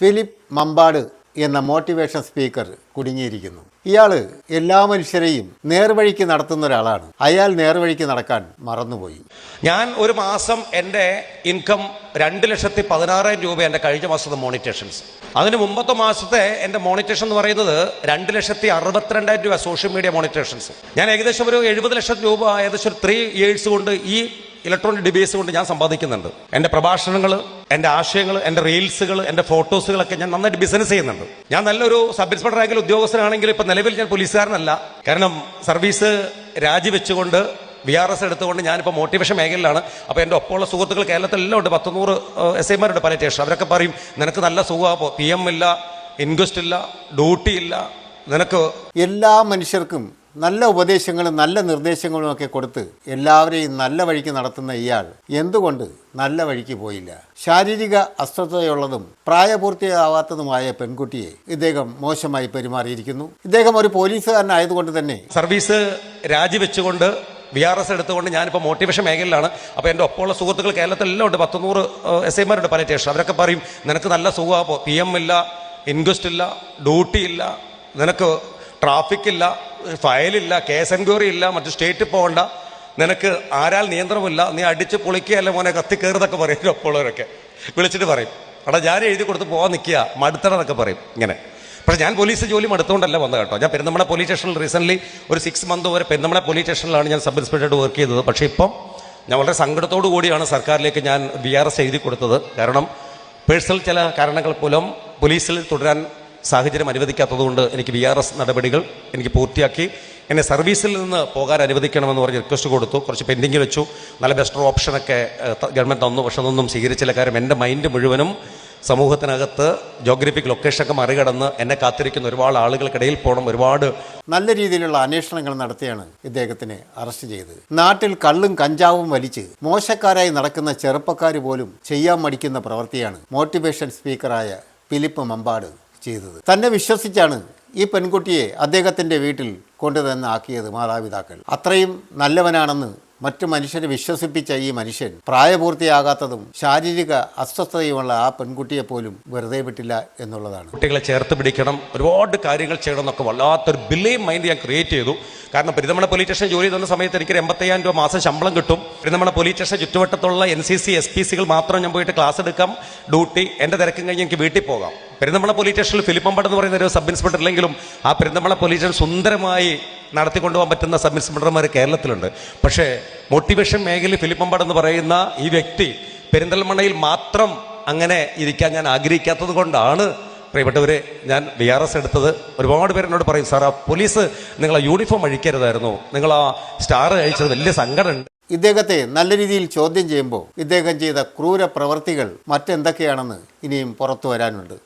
Philip Mambad എന്ന motivation speaker കുടുങ്ങിയിരിക്കുന്നു. ഇയാൾ എല്ലാ മനുഷ്യരെയും നേർവഴിക്ക് നടത്തുന്ന ഒരാളാണ്. അയാൾ നേർവഴിക്ക് നടക്കാൻ മറന്നുപോയി. ഞാൻ ഒരു മാസം എന്റെ ഇൻകം രണ്ട് ലക്ഷത്തി പതിനാറായിരം രൂപ എന്റെ കഴിഞ്ഞ മാസത്തെ മോണിറ്റേഷൻസ്. അതിന് മുമ്പത്തെ മാസത്തെ എന്റെ മോണിറ്റേഷൻ എന്ന് പറയുന്നത് രണ്ട് ലക്ഷത്തി അറുപത്തിരണ്ടായിരം രൂപ സോഷ്യൽ മീഡിയ മോണിറ്റേഷൻസ്. ഞാൻ ഏകദേശം ഒരു എഴുപത് ലക്ഷം രൂപ ഏകദേശം ഒരു ത്രീ ഇയേഴ്സ് കൊണ്ട് ഈ ഇലക്ട്രോണിക് ഡിവൈസ് കൊണ്ട് ഞാൻ സമ്പാദിക്കുന്നുണ്ട്. എന്റെ പ്രഭാഷണങ്ങൾ എന്റെ ആശയങ്ങൾ എന്റെ റീൽസുകൾ എന്റെ ഫോട്ടോസുകളൊക്കെ ഞാൻ നന്നായിട്ട് ബിസിനസ് ചെയ്യുന്നുണ്ട്. ഞാൻ നല്ലൊരു സബ് ഇൻസ്പെക്ടർ റാങ്കിൽ ഉദ്യോഗസ്ഥനാണെങ്കിൽ ഇപ്പം നിലവിൽ ഞാൻ പോലീസുകാരനല്ല. കാരണം സർവീസ് രാജിവെച്ചുകൊണ്ട് വി ആർ എസ് എടുത്തുകൊണ്ട് ഞാനിപ്പോൾ മോട്ടിവേഷൻ മേഖലയിലാണ്. അപ്പോൾ എന്റെ ഒപ്പമുള്ള സുഹൃത്തുക്കൾ കേരളത്തിലെല്ലാം ഉണ്ട്. പത്തുനൂറ് എസ് ഐമാരുണ്ട് പല സ്റ്റേഷൻ അവരൊക്കെ പറയും നിനക്ക് നല്ല സുഖമാണ് പി എം ഇല്ല ഇൻക്വസ്റ്റ് ഇല്ല ഡ്യൂട്ടി ഇല്ല നിനക്ക് എല്ലാ മനുഷ്യർക്കും നല്ല ഉപദേശങ്ങളും നല്ല നിർദ്ദേശങ്ങളും ഒക്കെ കൊടുത്ത് എല്ലാവരെയും നല്ല വഴിക്ക് നടത്തുന്ന ഇയാൾ എന്തുകൊണ്ട് നല്ല വഴിക്ക് പോയില്ല? ശാരീരിക അസ്വസ്ഥതയുള്ളതും പ്രായപൂർത്തിയാവാത്തതുമായ പെൺകുട്ടിയെ ഇദ്ദേഹം മോശമായി പെരുമാറിയിരിക്കുന്നു. ഇദ്ദേഹം ഒരു പോലീസുകാരനായതുകൊണ്ട് തന്നെ സർവീസ് രാജിവെച്ചുകൊണ്ട് വി ആർ എസ് എടുത്തുകൊണ്ട് ഞാനിപ്പോൾ മോട്ടിവേഷൻ മേഖലയിലാണ്. അപ്പോൾ എന്റെ ഒപ്പമുള്ള സുഹൃത്തുക്കൾ കേരളത്തിലെല്ലാം ഉണ്ട് പത്തുനൂറ് എസ് ഐമാരുണ്ട് പല സ്റ്റേഷൻ അവരൊക്കെ പറയും നിനക്ക് നല്ല സുഖമാണ് പി. എം ഇല്ല ഇൻക്വസ്റ്റ് ഇല്ല ഡ്യൂട്ടി ഇല്ല നിനക്ക് ട്രാഫിക് ഇല്ല ഫയലില്ല കേസ് എൻക്വയറി ഇല്ല മറ്റു സ്റ്റേറ്റ് പോകണ്ട. നിനക്ക് ആരാൽ നിയന്ത്രണമില്ല നീ അടിച്ച് പൊളിക്കുകയല്ല മോനെ കത്തി കയറുന്നൊക്കെ പറയും ഒപ്പമുള്ളവരൊക്കെ വിളിച്ചിട്ട് പറയും അവിടെ ഞാൻ എഴുതി കൊടുത്ത് പോകാൻ നിൽക്കുക മടുത്തണമെന്നൊക്കെ പറയും ഇങ്ങനെ. പക്ഷേ ഞാൻ പോലീസ് ജോലി മടുത്തുകൊണ്ടല്ല വന്നത് കേട്ടോ. ഞാൻ പെരുന്നമ്മളെ പോലീസ് സ്റ്റേഷനിൽ റീസെന്റ്ലി ഒരു സിക്സ് മന്ത് വരെ പെരുന്നമ്മളെ പോലീസ് സ്റ്റേഷനിലാണ് ഞാൻ സബ് ഇൻസ്പെക്ടറായിട്ട് വർക്ക് ചെയ്തത്. പക്ഷേ ഇപ്പം ഞാൻ വളരെ സങ്കടത്തോടു കൂടിയാണ് സർക്കാരിലേക്ക് ഞാൻ വി ആർ എസ് എഴുതി കൊടുത്തത്. കാരണം പേഴ്സണൽ ചില കാരണങ്ങൾ മൂലം പോലീസിൽ തുടരാൻ സാഹചര്യം അനുവദിക്കാത്തതുകൊണ്ട് എനിക്ക് വി ആർ എസ് നടപടികൾ എനിക്ക് പൂർത്തിയാക്കി. എന്നെ സർവീസിൽ നിന്ന് പോകാൻ അനുവദിക്കണമെന്ന് പറഞ്ഞ് റിക്വസ്റ്റ് കൊടുത്തു. കുറച്ച് പെൻഡിങ് വെച്ചു. നല്ല ബെസ്റ്റർ ഓപ്ഷനൊക്കെ ഗവൺമെന്റ് തന്നു. പക്ഷെ അതൊന്നും സ്വീകരിച്ചില്ല. കാര്യം എന്റെ മൈൻഡ് മുഴുവനും സമൂഹത്തിനകത്ത് ജോഗ്രഫിക് ലൊക്കേഷനൊക്കെ മറികടന്ന് എന്നെ കാത്തിരിക്കുന്ന ഒരുപാട് ആളുകൾക്കിടയിൽ പോകണം. ഒരുപാട് നല്ല രീതിയിലുള്ള അന്വേഷണങ്ങൾ നടത്തിയാണ് ഇദ്ദേഹത്തിനെ അറസ്റ്റ് ചെയ്തത്. നാട്ടിൽ കള്ളും കഞ്ചാവും വലിച്ച് മോശക്കാരായി നടക്കുന്ന ചെറുപ്പക്കാർ പോലും ചെയ്യാൻ മടിക്കുന്ന പ്രവൃത്തിയാണ് മോട്ടിവേഷൻ സ്പീക്കറായ ഫിലിപ്പ് മമ്പാട്. ചെയ്തത്. തന്നെ വിശ്വസിച്ചാണ് ഈ പെൺകുട്ടിയെ അദ്ദേഹത്തിന്റെ വീട്ടിൽ കൊണ്ടുതന്നാക്കിയത് മാതാപിതാക്കൾ. അത്രയും നല്ലവനാണെന്ന് മറ്റു മനുഷ്യരെ വിശ്വസിപ്പിച്ച ഈ മനുഷ്യൻ പ്രായപൂർത്തിയാകാത്തതും ശാരീരിക അസ്വസ്ഥതയുമുള്ള ആ പെൺകുട്ടിയെ പോലും വെറുതെ വിട്ടില്ല എന്നുള്ളതാണ്. കുട്ടികളെ ചേർത്ത് പിടിക്കണം ഒരുപാട് കാര്യങ്ങൾ ചെയ്യണം എന്നൊക്കെ വല്ലാത്തൊരു ബിലീവ് മൈൻഡ് ഞാൻ ക്രിയേറ്റ് ചെയ്തു. കാരണം പെരുന്തമണ പോലീസ് സ്റ്റേഷൻ ജോലി തന്ന സമയത്ത് എനിക്ക് എൺപത്തയ്യായിരം രൂപ മാസം ശമ്പളം കിട്ടും. പെരുന്തമണ പോലീസ് സ്റ്റേഷൻ ചുറ്റുവട്ടത്തുള്ള N C C S P സികൾ മാത്രം ഞാൻ പോയിട്ട് ക്ലാസ് എടുക്കാം. ഡ്യൂട്ടി എന്റെ തിരക്കും കഴിഞ്ഞ് എനിക്ക് വീട്ടിൽ പോകാം. പെരുന്തമണ പോലീസ് സ്റ്റേഷനിൽ ഫിലിപ്പമ്പട് എന്ന് പറയുന്ന ഒരു സബ് ഇൻസ്പെക്ടർ ഇല്ലെങ്കിലും ആ പെരുന്തമ്പള പോലീസ് സ്റ്റേഷൻ സുന്ദരമായി നടത്തിക്കൊണ്ടുപോകാൻ പറ്റുന്ന സബ് ഇൻസ്പെക്ടർമാർ കേരളത്തിലുണ്ട്. പക്ഷേ മോട്ടിവേഷൻ മേഖലയിൽ ഫിലിപ്പമ്പട് എന്ന് പറയുന്ന ഈ വ്യക്തി പെരിന്തൽമണ്ണയിൽ മാത്രം അങ്ങനെ ഇരിക്കാൻ ഞാൻ ആഗ്രഹിക്കാത്തത് കൊണ്ടാണ്. പ്രിയപ്പെട്ടവരെ ഞാൻ വി ആർ എസ് എടുത്തത്. ഒരുപാട് പേര് എന്നോട് പറയും സാർ ആ പോലീസ് നിങ്ങൾ ആ യൂണിഫോം അഴിക്കരുതായിരുന്നു. നിങ്ങൾ ആ സ്റ്റാർ അഴിച്ചത് വലിയ സങ്കടമുണ്ട്. ഇദ്ദേഹത്തെ നല്ല രീതിയിൽ ചോദ്യം ചെയ്യുമ്പോൾ ഇദ്ദേഹം ചെയ്ത ക്രൂര പ്രവർത്തികൾ മറ്റെന്തൊക്കെയാണെന്ന് ഇനിയും പുറത്തു വരാനുണ്ട്.